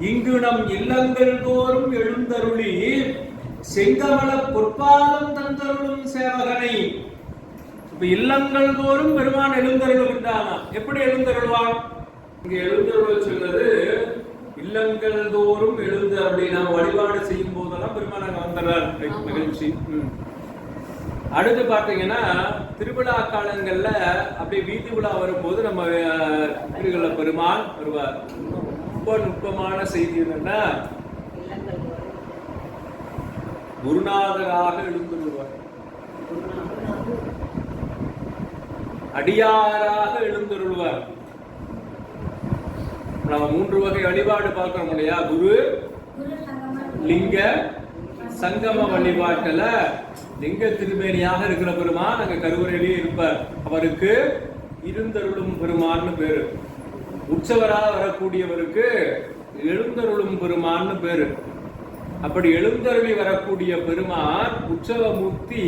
இங்கு நம் இல்லங்கள் தோறும் எழுந்தருளி செங்கமல பொற்பாதம் தந்தருளும் சேவகனை. இப்ப இல்லங்கள் தோறும் பெருமான் எழுந்தருளுகின்றானா எப்படி எழுந்தருள்வான்? இங்க எழுந்தருள் சொல்றது இல்லங்கள் தோறும் எழுந்து அப்படி நாம வழிபாடு செய்யும் போதெல்லாம் பெருமான் அங்க வந்துடுறார் மகிழ்ச்சி. அடுத்து பாத்தீங்கன்னா திருவிழா காலங்கள்ல அப்படியே வீதி விழா வரும்போது நம்ம வீடுகள்ல பெருமான் வருவார். ரொம்ப நுட்பமான செய்தி என்னன்னா குருநாதராக எழுந்துருவார் அடியாராக எழுந்தருள்வார். நம்ம மூன்று வகை வழிபாடு பார்க்கிறோம் இல்லையா? குரு லிங்க சங்கம வழிபாட்டுல லிங்க திருமேனியாக இருக்கிற பெருமான் அங்க கருவறையிலேயே இருப்பார். அவருக்கு இருந்தருளும் பெருமான்னு பேரு. உற்சவராக வரக்கூடியவருக்கு எழுந்தருளும் பெருமான்னு பேரு. அப்படி எழுந்தருளி வரக்கூடிய பெருமான் உற்சவ முக்தி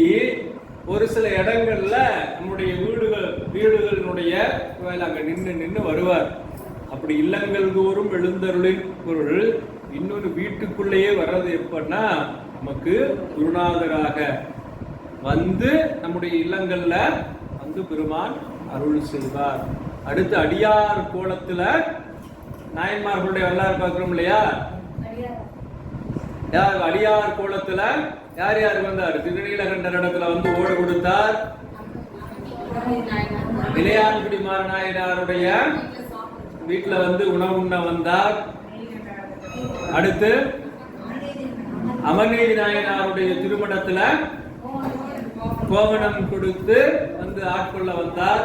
ஒரு சில இடங்கள்ல நம்முடைய வீடுகள் வீடுகளினுடைய வேலை அங்க நின்று நின்று வருவார். அப்படி இல்லங்கள் தோறும் எழுந்தருளின் பொருள் இன்னொரு வீட்டுக்குள்ளேயே வர்றது எப்பன்னா நமக்கு குருநாதராக வந்து நம்முடைய இல்லங்கள்ல வந்து பெருமான் அருள் செய்வார். அடுத்து அடியார் கோலத்துல நாயன்மார்களுடைய வரலாறு பார்க்கிறோம் இல்லையா? யார் அடியார் கோலத்துல யார் யார் வந்தார்? திருநீலகண்டர் இடத்துல வந்து ஓடு கொடுத்தார். இளையான்குடி மாநாயனாருடைய வீட்டுல வந்து உணவு உண்ண வந்தார். அடுத்து அமர்நீதி நாயனாருடைய திருமணத்துல கோவணம் கொடுத்து வந்து ஆட்கொள்ள வந்தார்.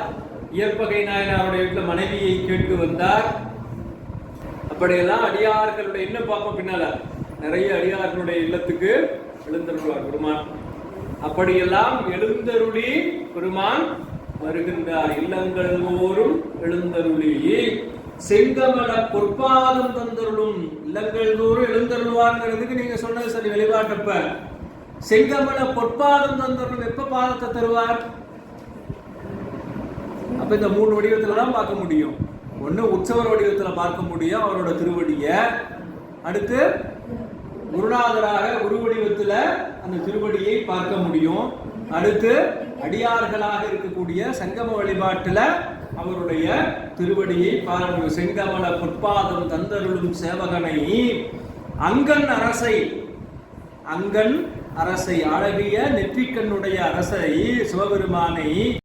இயற்பகை நாயன் அவருடைய வீட்டில் மனைவியை கேட்டு வந்தார். அப்படியெல்லாம் அடியார்களுடைய என்ன பார்ப்போம் பின்னால? நிறைய அடியார்களுடைய இல்லத்துக்கு எழுந்தருள்வார் பெருமான். அப்படியெல்லாம் எழுந்தருளி பெருமான் வருகின்றார். இல்லங்கள் தோறும் எழுந்தருளி. செங்கமல பொற்பாதம் தந்தருளும் இல்லங்கள் தோறும் எழுந்தருள்வார்ங்கிறதுக்கு நீங்க சொன்னது சரி வெளிப்பாட்டப்ப. செங்கமல பொற்பாதம் தந்தருளும் எப்ப பாதத்தை தருவார்? அப்போ இந்த மூணு வடிவத்தில் தான் பார்க்க முடியும். ஒன்று உற்சவர் வடிவத்தில் பார்க்க முடியும் அவரோட திருவடியை. அடுத்து குருநாதராக குரு வடிவத்தில் அந்த திருவடியை பார்க்க முடியும். அடுத்து அடியார்களாக இருக்கக்கூடிய சங்கம வழிபாட்டில் அவருடைய திருவடியை பார்க்க செங்கமல பொற்பாதம் தந்தருளும் சேவகனை. அங்கன் அரசை அங்கன் அரசை அழகிய நெற்றிக்கண்ணுடைய அரசை சிவபெருமானை